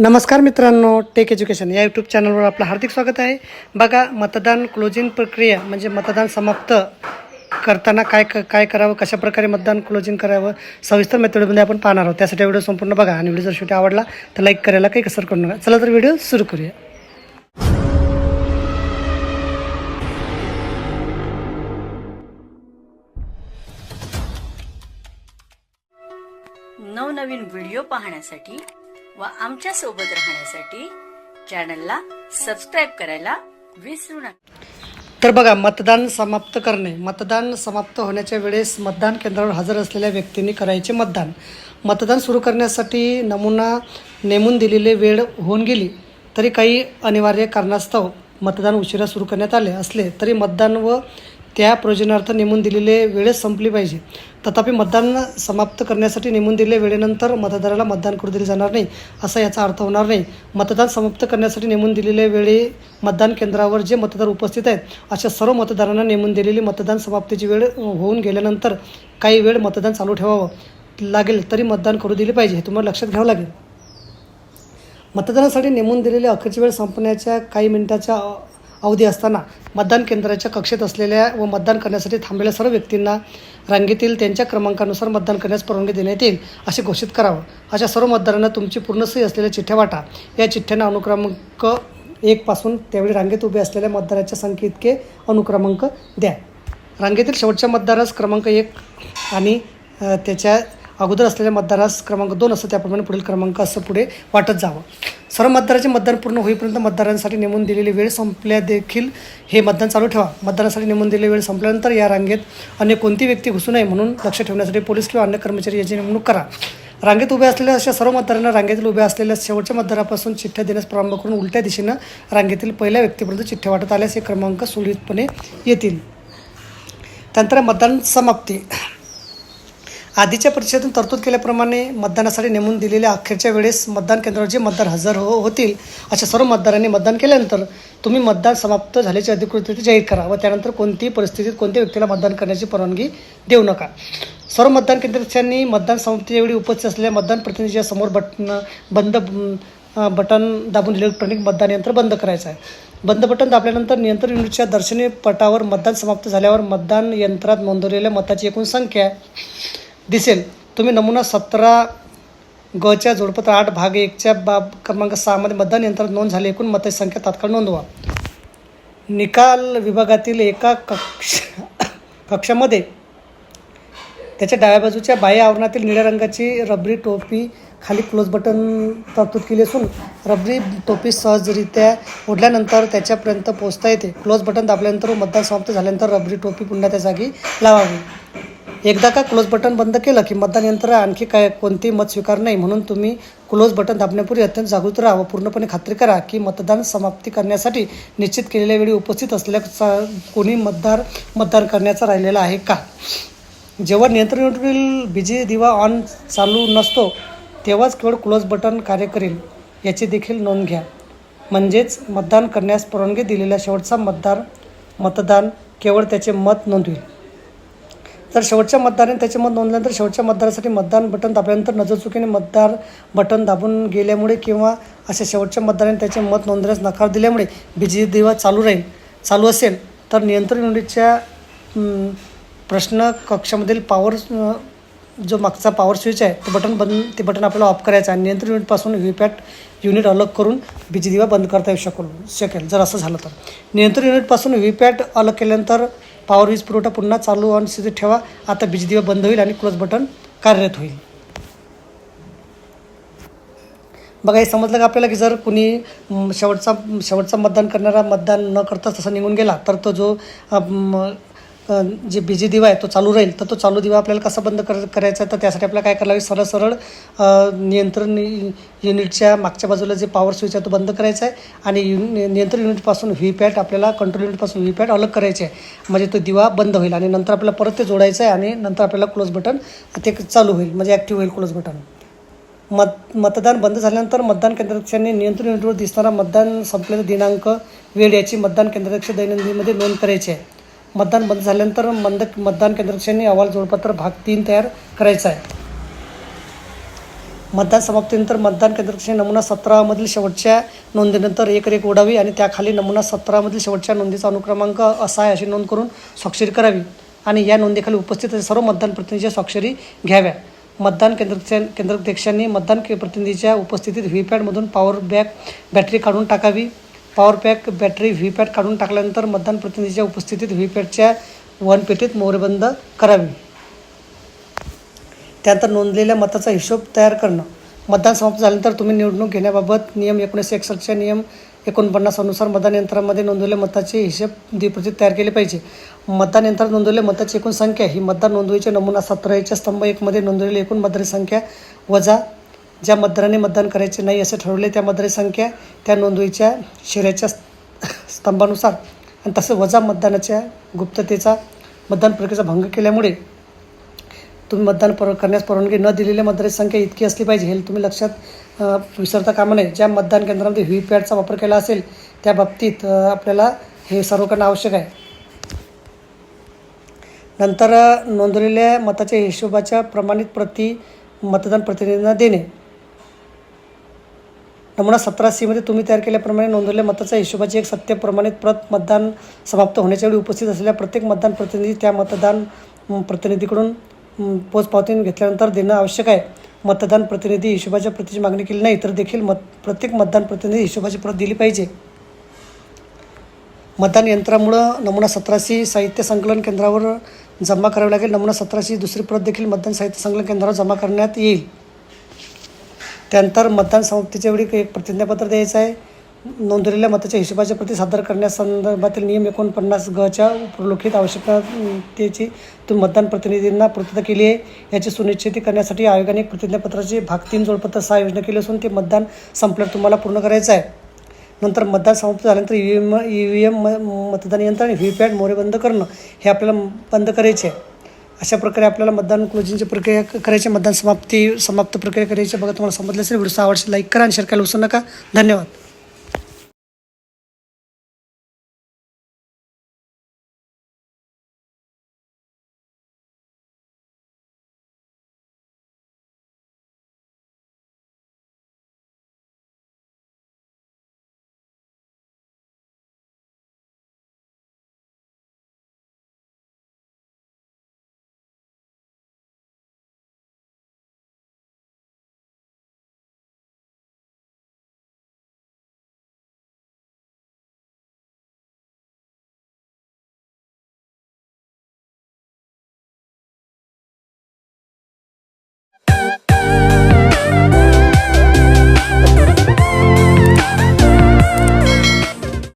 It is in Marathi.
नमस्कार मित्रांनो टेक एज्युकेशन या यूट्यूब चॅनलवर आपलं हार्दिक स्वागत आहे. बघा मतदान क्लोजिंग प्रक्रिया म्हणजे मतदान समाप्त करताना काय क काय करावं कशा प्रकारे मतदान क्लोजिंग करावं सविस्तर मेथडमध्ये आपण पाहणार आहोत. त्यासाठी व्हिडिओ संपूर्ण बघा आणि व्हिडिओ जर शेवटी आवडला तर लाईक करायला काही कसर करू नका. चला तर व्हिडिओ सुरू करूया. नवनवीन व्हिडिओ पाहण्यासाठी व आमच्यासोबत राहण्यासाठी चॅनलला सबस्क्राईब करायला विसरू नका. तर बघा मतदान समाप्त करणे. मतदान समाप्त होण्याच्या वेळेस मतदान केंद्रावर हजर असलेल्या व्यक्तींनी करायचे मतदान. मतदान सुरू करण्यासाठी नमुना नेमून दिलेली वेळ होऊन गेली तरी काही अनिवार्य कारणास्तव मतदान उशिरा सुरू करण्यात आले असले तरी मतदान व त्या प्रयोजनार्थ नेमून दिलेले वेळेस संपली पाहिजे. तथापि मतदान समाप्त करण्यासाठी नेमून दिलेल्या वेळेनंतर मतदाराला मतदान करू दिले जाणार नाही असा याचा अर्थ होणार नाही. मतदान समाप्त करण्यासाठी नेमून दिलेल्या वेळी मतदान केंद्रावर जे मतदार उपस्थित आहेत अशा सर्व मतदारांना नेमून दिलेली मतदान समाप्तीची वेळ होऊन गेल्यानंतर काही वेळ मतदान चालू ठेवावं लागेल तरी मतदान करू दिले पाहिजे हे तुम्हाला लक्षात घ्यावं लागेल. मतदानासाठी नेमून दिलेली अखेरची वेळ संपण्याच्या काही मिनिटाच्या अवधी असताना मतदान केंद्राच्या कक्षेत असलेल्या व मतदान करण्यासाठी थांबलेल्या सर्व व्यक्तींना रांगेतील त्यांच्या क्रमांकानुसार मतदान करण्यास परवानगी देण्यात येईल असे घोषित करावं. अशा सर्व मतदारांना तुमची पूर्ण सही असलेल्या चिठ्ठ्या वाटा. या चिठ्ठ्यांना अनुक्रमांक एकपासून त्यावेळी रांगेत उभे असलेल्या मतदाराच्या संख्ये इतके अनुक्रमांक द्या. रांगेतील शेवटच्या मतदारास क्रमांक एक आणि त्याच्या अगोदर असलेल्या मतदारास क्रमांक दोन असं त्याप्रमाणे पुढील क्रमांक असं पुढे वाटत जावं. सर्व मतदाराचे मतदान पूर्ण होईपर्यंत मतदारांसाठी नेमून दिलेली वेळ संपल्या देखील हे मतदान चालू ठेवा. मतदानासाठी नेमून दिलेली वेळ संपल्यानंतर या रांगेत अन्य कोणती व्यक्ती घुसू नये म्हणून लक्ष ठेवण्यासाठी पोलीस किंवा अन्य कर्मचारी याची नेमणूक करा. रांगेत उभ्या असलेल्या अशा सर्व मतदारांना रांगेतील उभ्या असलेल्या शेवटच्या मतदारापासून चिठ्ठ्या देण्यास प्रारंभ करून उलट्या दिशेनं रांगेतील पहिल्या व्यक्तीपर्यंत चिठ्ठ्या वाटत आल्यास हे क्रमांक सुरळीतपणे येतील. त्यानंतर मतदान समाप्ती. आधीच्या परिषदेतून तरतूद केल्याप्रमाणे मतदानासाठी नेमून दिलेल्या अखेरच्या वेळेस मतदान केंद्रावर जे मतदार हजर हो होतील अशा सर्व मतदारांनी मतदान केल्यानंतर तुम्ही मतदान समाप्त झाल्याची अधिकृतरित्या जाहीर करा व त्यानंतर कोणतीही परिस्थितीत कोणत्या व्यक्तीला मतदान करण्याची परवानगी देऊ नका. सर्व मतदान केंद्रांनी मतदान समाप्तीच्या वेळी उपस्थित असलेल्या मतदान प्रतिनिधीच्या समोर बटन बंद बटन दाबून इलेक्ट्रॉनिक मतदान यंत्र बंद करायचं आहे. बंद बटन दाबल्यानंतर नियंत्रण युनिटच्या दर्शनी पटावर मतदान समाप्त झाल्यावर मतदान यंत्रात नोंदवलेल्या मताची एकूण संख्या दिसेल. तुम्ही नमुना सतरा गच्या जोडपत्र आठ भाग एकच्या बाब क्रमांक सहामध्ये मतदान यंत्रात नोंद झाली. एकूण मताची संख्या तात्काळ नोंदवा. निकाल विभागातील एका कक्ष कक्षामध्ये त्याच्या डाव्या बाजूच्या बाह्य आवरणातील निळ्या रंगाची रबरी टोपी खाली क्लोज बटन तरतूद केली असून रबरी टोपी सहजरित्या ओढल्यानंतर त्याच्यापर्यंत पोहोचता येते. क्लोज बटन दाबल्यानंतर व मतदान समाप्त झाल्यानंतर रबरी टोपी पुन्हा त्या जागी लावावी. एकदा का क्लोज बटन बंद केलं की मतदान यंत्र आणखी काय कोणतेही मत स्वीकार नाही? म्हणून तुम्ही क्लोज बटन दाबण्यापूर्वी अत्यंत जागृत राहा व पूर्णपणे खात्री करा की मतदान समाप्ती करण्यासाठी निश्चित केलेल्या वेळी उपस्थित असल्याचा कोणी मतदार मतदान करण्याचा राहिलेला आहे का? जेव्हा नियंत्रण युनिटवरील दिवा ऑन चालू नसतो तेव्हाच केवळ क्लोज बटन कार्य करेल याची देखील नोंद घ्या. म्हणजेच मतदान करण्यास परवानगी दिलेल्या शेवटचा मतदार मतदान केवळ त्याचे मत नोंदवेल. जर शेवटच्या मतदाराने त्याचे मत नोंदल्यानंतर शेवटच्या मतदारासाठी मतदान बटन दाबल्यानंतर नजरचुकीने मतदार बटन दाबून गेल्यामुळे किंवा अशा शेवटच्या मतदाराने त्याचे मत नोंदण्यास नकार दिल्यामुळे बिजी दिवा चालू राहील चालू असेल तर नियंत्रण युनिटच्या प्रश्न कक्षामधील पॉवर जो मागचा पॉवर स्विच आहे तो बटन बंद ते बटन आपल्याला ऑफ करायचं आहे नियंत्रण युनिटपासून व्हीपॅट युनिट अलग करून बिजी दिवा बंद करता येऊ शकल शकेल. जर असं झालं तर. नियंत्रण युनिटपासून व्हीपॅट अलग केल्यानंतर पॉवर वीज पुरवठा पुन्हा चालू ऑन स्थितीत ठेवा. आता बिजी दिवा बंद होईल आणि क्लोज बटन कार्यरत होईल. बघा हे समजलं का आपल्याला की जर कुणी शेवटचा शेवटचा मतदान करणारा मतदान न करता तसा निघून गेला तर तो जो जे बिजी दिवा आहे तो चालू राहील तर तो चालू दिवा आपल्याला कसा बंद कर करायचा आहे तर त्यासाठी आपल्याला काय करावं लागेल? सरळ सरळ नियंत्रण युनिटच्या मागच्या बाजूला जे पॉवर स्विच आहे तो बंद करायचा आहे आणि यु नियंत्रण युनिटपासून व्ही पॅट आपल्याला कंट्रोल युनिटपासून व्ही पॅट अलग करायचे आहे. म्हणजे तो दिवा बंद होईल आणि नंतर आपल्याला परत ते जोडायचं आहे आणि नंतर आपल्याला क्लोज बटन ते चालू होईल म्हणजे ॲक्टिव्ह होईल क्लोज बटन मत मतदान बंद झाल्यानंतर मतदान केंद्राध्यक्षांनी नियंत्रण युनिटवर दिसणारा मतदान संपलेला दिनांक वेळ याची मतदान केंद्राध्यक्ष दैनंदिनमध्ये नोंद करायची आहे. मतदान बंद झाल्यानंतर मंद मतदान केंद्राध्यक्षांनी अहवाल जोडपत्र भाग तीन तयार करायचा आहे. मतदान समाप्तीनंतर मतदान केंद्रक्षे नमुना सतरामधील शेवटच्या नोंदीनंतर एक रेख ओढावी आणि त्याखाली नमुना सतरामधील शेवटच्या नोंदीचा अनुक्रमांक असा आहे अशी नोंद करून स्वाक्षरी करावी आणि या नोंदीखाली उपस्थित सर्व मतदान प्रतिनिधीच्या स्वाक्षरी घ्याव्या. मतदान केंद्राच्या केंद्राध्यक्षांनी मतदान के प्रतिनिधीच्या उपस्थितीत व्हीपॅडमधून पॉवर बॅक बॅटरी काढून टाकावी. पॉवर पॅक बॅटरी व्हीपॅड काढून टाकल्यानंतर मतदान प्रतिनिधीच्या उपस्थितीत व्हीपॅडच्या वन पेटीत मोहरबंद करावी. त्यानंतर नोंदलेल्या मताचा हिशोब तयार करणं. मतदान समाप्त झाल्यानंतर तुम्ही निवडणूक घेण्याबाबत नियम एकोणीसशे एकसष्टच्या नियम एकोणपन्नास अनुसार मतदान यंत्रामध्ये नोंदवलेल्या मताचे हिशेब द्विप्रतीत तयार केले पाहिजे. मतदान यंत्रात नोंदवलेल्या मताची एकूण संख्या ही मतदान नोंदवीचे नमुना सतराच्या स्तंभ एकमध्ये नोंदवलेली एकूण मतदारांची संख्या वजा ज्या मतदाराने मतदान करायचे नाही असे ठरवले त्या मतदारसंख्या संख्या त्या नोंदवीच्या शिऱ्याच्या स्तंभानुसार आणि तसं वजा मतदानाच्या गुप्ततेचा मतदान प्रक्रियेचा भंग केल्यामुळे तुम्ही मतदान पर करण्यास परवानगी न दिलेल्या मतदारांची संख्या इतकी असली पाहिजे हे तुम्ही लक्षात विसरता कामा नये. ज्या मतदान केंद्रामध्ये व्ही पॅडचा वापर केला असेल त्या बाबतीत आपल्याला हे सर्व करणं आवश्यक आहे. नंतर नोंदवलेल्या मताच्या हिशोबाच्या प्रमाणित प्रति मतदान प्रतिनिधींना देणे. नमुना सतरा सीमध्ये तुम्ही तयार केल्याप्रमाणे नोंदवलेल्या मताच्या हिशोबाची एक सत्य प्रमाणित प्रत मतदान समाप्त होण्याच्या वेळी उपस्थित असलेल्या प्रत्येक मतदान प्रतिनिधी त्या मतदान प्रतिनिधीकडून म, पोचपावती घेतल्यानंतर देणं आवश्यक आहे. मतदान प्रतिनिधी हिशोबाच्या प्रतीची मागणी केली नाही तर देखील मत प्रत्येक मतदान प्रतिनिधी हिशोबाची प्रत दिली पाहिजे. मतदान यंत्रामुळं नमुना सतराशी साहित्य संकलन केंद्रावर जमा करावी लागेल. नमुना सतराशी दुसरी प्रत देखील मतदान साहित्य संकलन केंद्रावर जमा करण्यात येईल. त्यानंतर मतदान समाप्तीच्या वेळी एक प्रतिज्ञापत्र द्यायचं आहे. नोंदवलेल्या मताच्या हिशोबाच्या प्रती सादर करण्यासंदर्भातील नियम एकोणपन्नास गच्या प्रलोखित आवश्यकतेची तुम्ही मतदान प्रतिनिधींना पूर्तता केली आहे. याची सुनिश्चिती करण्यासाठी आयोगाने एक प्रतिज्ञापत्राची भाग तीन जोडपत्र सहा योजना केली असून ते मतदान संपल्यावर तुम्हाला पूर्ण करायचं आहे. नंतर मतदान समाप्त झाल्यानंतर E V M E V M मतदान यंत्र आणि व्ही पॅड मोरे बंद करणं हे आपल्याला बंद करायचे आहे. अशा प्रकारे आपल्याला मतदान क्लोजिंगची प्रक्रिया करायची मतदान समाप्ती समाप्त प्रक्रिया करायची बघा तुम्हाला समजलं असेल. व्हिडिओ आवडશે लाईक करा आणि शेअर करायला विसरू नका. धन्यवाद.